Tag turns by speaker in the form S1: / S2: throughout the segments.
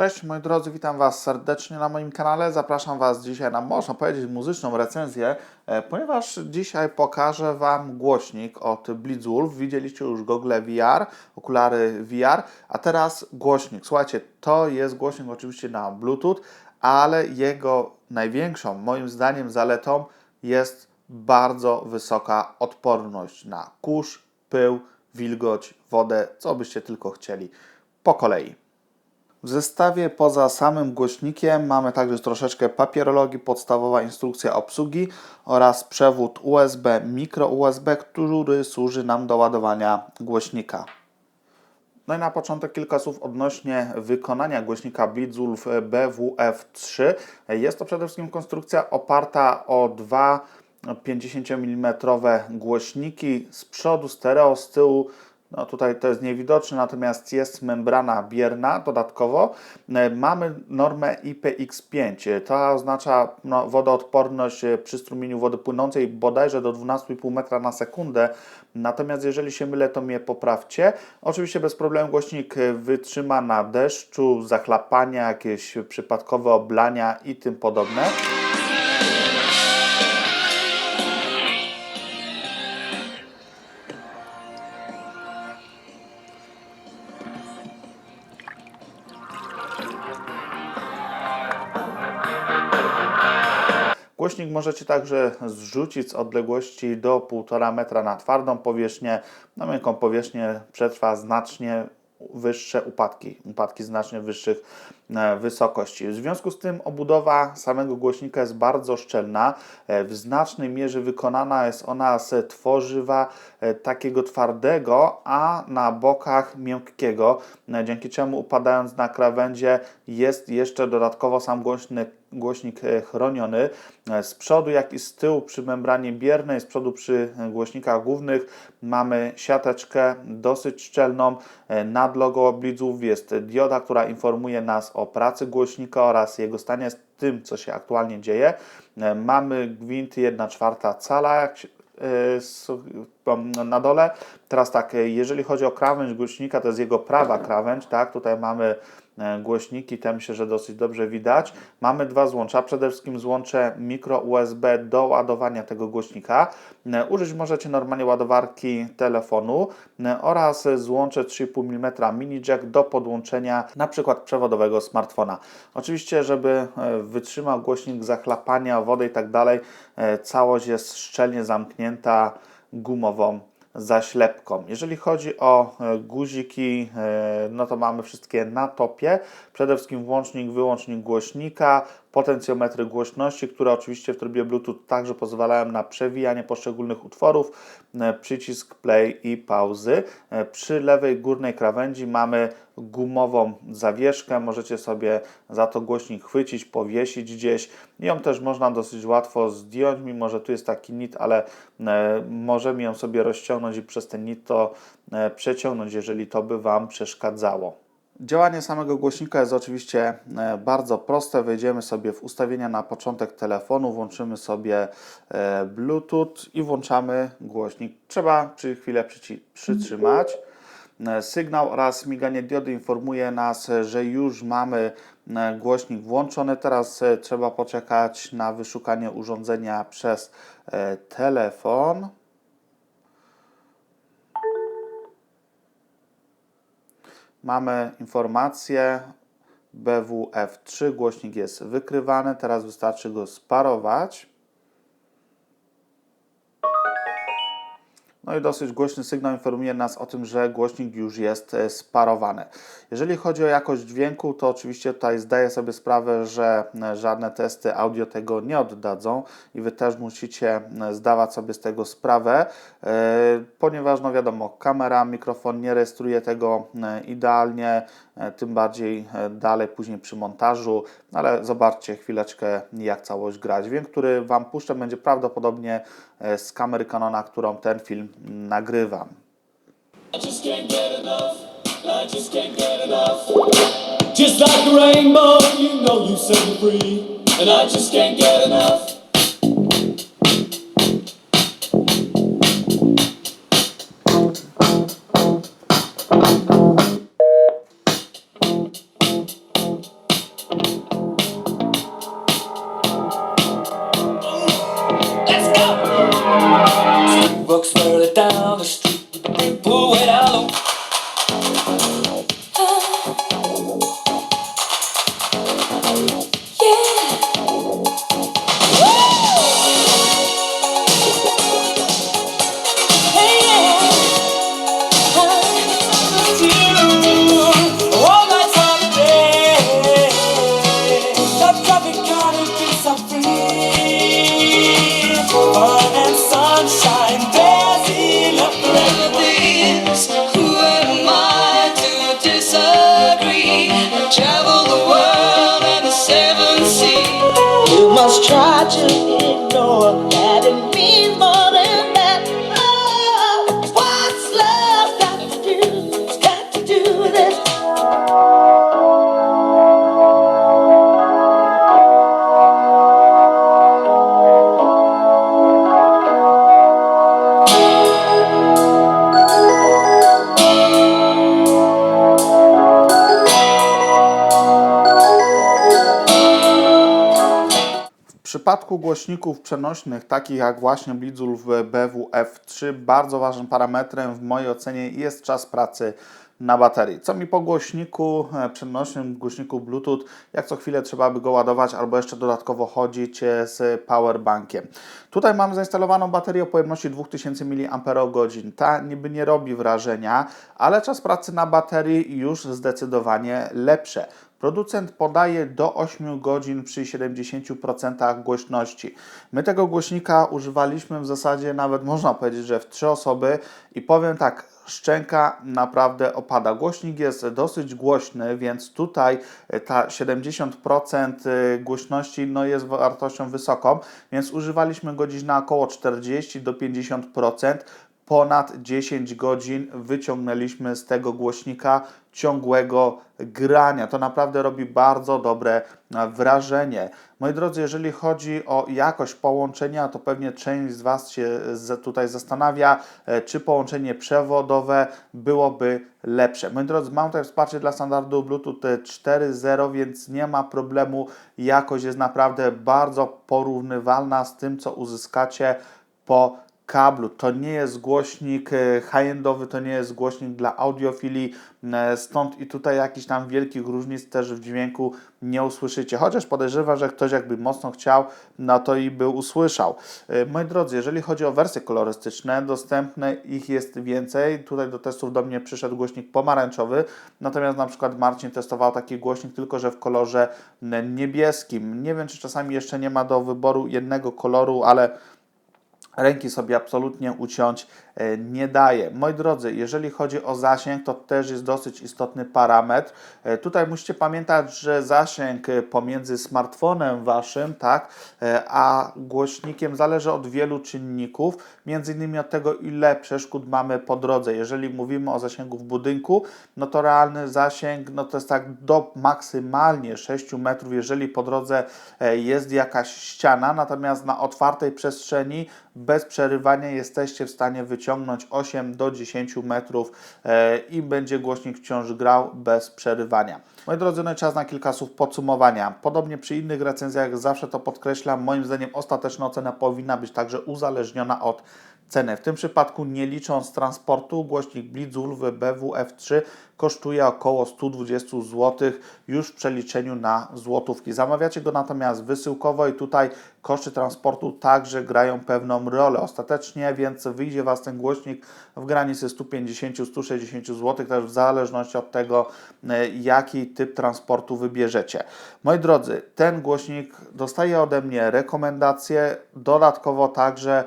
S1: Cześć moi drodzy, witam Was serdecznie na moim kanale. Zapraszam Was dzisiaj na, można powiedzieć, muzyczną recenzję, e, ponieważ dzisiaj pokażę Wam głośnik od Blitzwolf. Widzieliście już gogle VR, okulary VR, a teraz głośnik. Słuchajcie, to jest głośnik oczywiście na Bluetooth, ale jego największą, moim zdaniem, zaletą jest bardzo wysoka odporność na kurz, pył, wilgoć, wodę, co byście tylko chcieli. Po kolei. W zestawie poza samym głośnikiem mamy także troszeczkę papierologii, podstawowa instrukcja obsługi oraz przewód USB, mikro USB, który służy nam do ładowania głośnika. No i na początek kilka słów odnośnie wykonania głośnika Blitzwolf BWF3. Jest to przede wszystkim konstrukcja oparta o dwa 50 mm głośniki z przodu stereo, z tyłu no tutaj to jest niewidoczne, natomiast jest membrana bierna dodatkowo. E, Mamy normę IPX5. To oznacza no, wodoodporność e, przy strumieniu wody płynącej bodajże do 12,5 metra na sekundę. Natomiast jeżeli się mylę, to mnie poprawcie. Oczywiście bez problemu głośnik e, wytrzyma na deszczu, zachlapania, jakieś przypadkowe oblania i tym podobne. Możecie także zrzucić z odległości do 1,5 metra na twardą powierzchnię. Na miękką powierzchnię przetrwa znacznie wyższe upadki, upadki znacznie wyższych wysokości. W związku z tym obudowa samego głośnika jest bardzo szczelna. E, W znacznej mierze wykonana jest ona z tworzywa e, takiego twardego, a na bokach miękkiego, e, dzięki czemu upadając na krawędzie jest jeszcze dodatkowo sam głośny głośnik chroniony z przodu, jak i z tyłu przy membranie biernej, z przodu przy głośnikach głównych mamy siateczkę dosyć szczelną. Nad logo Blitzów jest dioda, która informuje nas o pracy głośnika oraz jego stanie z tym, co się aktualnie dzieje. E, Mamy gwint 1 czwarta cala, e, na dole. Teraz tak, e, jeżeli chodzi o krawędź głośnika, to jest jego prawa krawędź, tak? Tutaj mamy głośniki, te myślę, że dosyć dobrze widać. Mamy dwa złącza, przede wszystkim złącze mikro USB do ładowania tego głośnika. E, Użyć możecie normalnie ładowarki telefonu e, oraz złącze 3,5 mm mini jack do podłączenia na przykład przewodowego smartfona. Oczywiście, żeby e, wytrzymał głośnik zachlapania, wody i tak dalej, e, całość jest szczelnie zamknięta gumową zaślepką. Jeżeli chodzi o e, guziki, e, no to mamy wszystkie na topie. Przede wszystkim włącznik, wyłącznik głośnika, potencjometry głośności, które oczywiście w trybie Bluetooth także pozwalają na przewijanie poszczególnych utworów, e, przycisk play i pauzy. Przy lewej górnej krawędzi mamy gumową zawieszkę, możecie sobie za to głośnik chwycić, powiesić gdzieś. Ją też można dosyć łatwo zdjąć, mimo że tu jest taki nit, ale e, możemy ją sobie rozciągnąć i przez ten nit to e, przeciągnąć, jeżeli to by Wam przeszkadzało. Działanie samego głośnika jest oczywiście e, bardzo proste. Wejdziemy sobie w ustawienia na początek telefonu, włączymy sobie Bluetooth i włączamy głośnik. Trzeba przy chwilę przyci- przytrzymać. E, Sygnał oraz miganie diody informuje nas, że już mamy e, głośnik włączony. Teraz e, trzeba poczekać na wyszukanie urządzenia przez telefon. Mamy informację BWF3, głośnik jest wykrywany, teraz wystarczy go sparować. No i dosyć głośny sygnał informuje nas o tym, że głośnik już jest e, sparowany. Jeżeli chodzi o jakość dźwięku, to oczywiście tutaj zdaję sobie sprawę, że e, żadne testy audio tego nie oddadzą i Wy też musicie e, zdawać sobie z tego sprawę, ponieważ no wiadomo, kamera, mikrofon nie rejestruje tego idealnie, tym bardziej e, dalej później przy montażu, ale zobaczcie chwileczkę jak całość gra. Dźwięk, który Wam puszczę będzie prawdopodobnie e, z kamery Canona, którą ten film nagrywam.
S2: Just like rainbow, you know you set me free. And I just can't get enough.
S3: folks
S4: were must try to ignore that
S1: przypadku głośników przenośnych, takich jak właśnie Blitzulf BWF3, bardzo ważnym parametrem w mojej ocenie jest czas pracy na baterii. Co mi po głośniku e, przenośnym, głośniku Bluetooth, jak co chwilę trzeba by go ładować albo jeszcze dodatkowo chodzić e, z powerbankiem. Tutaj mam zainstalowaną baterię o pojemności 2000 mAh. Ta niby nie robi wrażenia, ale czas pracy na baterii już zdecydowanie lepsze. Producent podaje do 8 godzin przy 70% głośności. My tego głośnika używaliśmy w zasadzie nawet można powiedzieć, że w trzy osoby i powiem tak, szczęka naprawdę opada. Głośnik jest dosyć głośny, więc tutaj e, ta 70% e, głośności no jest wartością wysoką, więc używaliśmy go dziś na około 40 do 50% ponad 10 godzin wyciągnęliśmy z tego głośnika ciągłego grania. To naprawdę robi bardzo dobre wrażenie. Moi drodzy, jeżeli chodzi o jakość połączenia, to pewnie część z Was się tutaj zastanawia, e, czy połączenie przewodowe byłoby lepsze. Moi drodzy, mam tutaj wsparcie dla standardu Bluetooth 4.0, więc nie ma problemu. Jakość jest naprawdę bardzo porównywalna z tym, co uzyskacie po kablu. To nie jest głośnik e, high-endowy, to nie jest głośnik dla audiofilii, e, stąd i tutaj jakichś tam wielkich różnic też w dźwięku nie usłyszycie. Chociaż podejrzewam, że ktoś jakby mocno chciał, no to i by usłyszał. E, Moi drodzy, jeżeli chodzi o wersje kolorystyczne, dostępne ich jest więcej. Tutaj do testów do mnie przyszedł głośnik pomarańczowy, natomiast na przykład Marcin testował taki głośnik tylko, że w kolorze niebieskim. Nie wiem, czy czasami jeszcze nie ma do wyboru jednego koloru, ale ręki sobie absolutnie uciąć e, nie daje. Moi drodzy, jeżeli chodzi o zasięg, to też jest dosyć istotny parametr. E, Tutaj musicie pamiętać, że zasięg e, pomiędzy smartfonem waszym, tak, a głośnikiem zależy od wielu czynników, między innymi od tego, ile przeszkód mamy po drodze. Jeżeli mówimy o zasięgu w budynku, no to realny zasięg, no to jest tak do maksymalnie 6 metrów, jeżeli po drodze jest jakaś ściana, natomiast na otwartej przestrzeni bez przerywania jesteście w stanie wyciągnąć 8 do 10 metrów e, i będzie głośnik wciąż grał bez przerywania. Moi drodzy, no czas na kilka słów podsumowania. Podobnie przy innych recenzjach zawsze to podkreślam, moim zdaniem ostateczna ocena powinna być także uzależniona od ceny. W tym przypadku nie licząc transportu, głośnik Blitzulf BWF3 kosztuje około 120 zł już w przeliczeniu na złotówki. Zamawiacie go natomiast wysyłkowo i tutaj koszty transportu także grają pewną rolę ostatecznie, więc wyjdzie Was ten głośnik w granicy 150-160 zł, też w zależności od tego, e, jaki typ transportu wybierzecie. Moi drodzy, ten głośnik dostaje ode mnie rekomendacje, dodatkowo także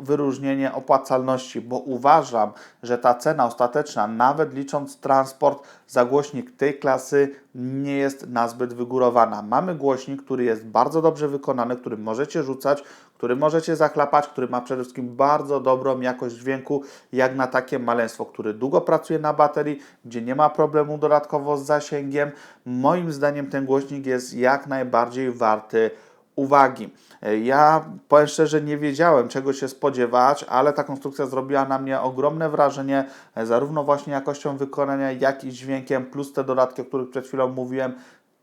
S1: wyróżnienie opłacalności, bo uważam, że ta cena ostateczna, nawet licząc transport za głośnik tej klasy, nie jest nazbyt wygórowana. Mamy głośnik, który jest bardzo dobrze wykonany, który możecie rzucać, który możecie zachlapać, który ma przede wszystkim bardzo dobrą jakość dźwięku, jak na takie maleństwo, który długo pracuje na baterii, gdzie nie ma problemu dodatkowo z zasięgiem. Moim zdaniem ten głośnik jest jak najbardziej warty uwagi. Ja powiem szczerze, nie wiedziałem czego się spodziewać, ale ta konstrukcja zrobiła na mnie ogromne wrażenie, e, zarówno właśnie jakością wykonania, jak i dźwiękiem, plus te dodatki, o których przed chwilą mówiłem,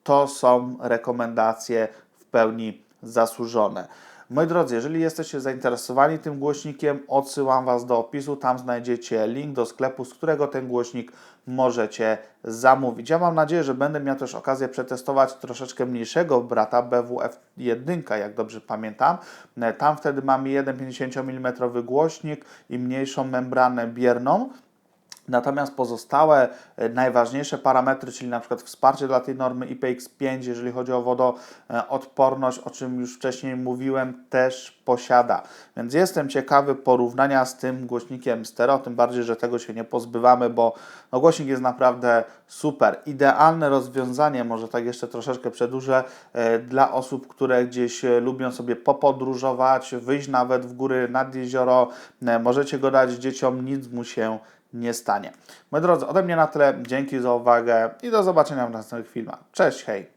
S1: to są rekomendacje w pełni zasłużone. Moi drodzy, jeżeli jesteście zainteresowani tym głośnikiem, odsyłam Was do opisu. Tam znajdziecie link do sklepu, z którego ten głośnik możecie zamówić. Ja mam nadzieję, że będę miał też okazję przetestować troszeczkę mniejszego brata BWF1, jak dobrze pamiętam. E, Tam wtedy mamy jeden 50 mm głośnik i mniejszą membranę bierną. Natomiast pozostałe e, najważniejsze parametry, czyli na przykład wsparcie dla tej normy IPX5, jeżeli chodzi o wodoodporność, o czym już wcześniej mówiłem, też posiada. Więc jestem ciekawy porównania z tym głośnikiem stereo, tym bardziej, że tego się nie pozbywamy, bo no, głośnik jest naprawdę super. Idealne rozwiązanie, może tak jeszcze troszeczkę przedłużę, e, dla osób, które gdzieś e, lubią sobie popodróżować, wyjść nawet w góry nad jezioro. Możecie go dać dzieciom, nic mu się nie stanie. Moi drodzy, ode mnie na tyle. Dzięki za uwagę i do zobaczenia w następnych filmach. Cześć, hej!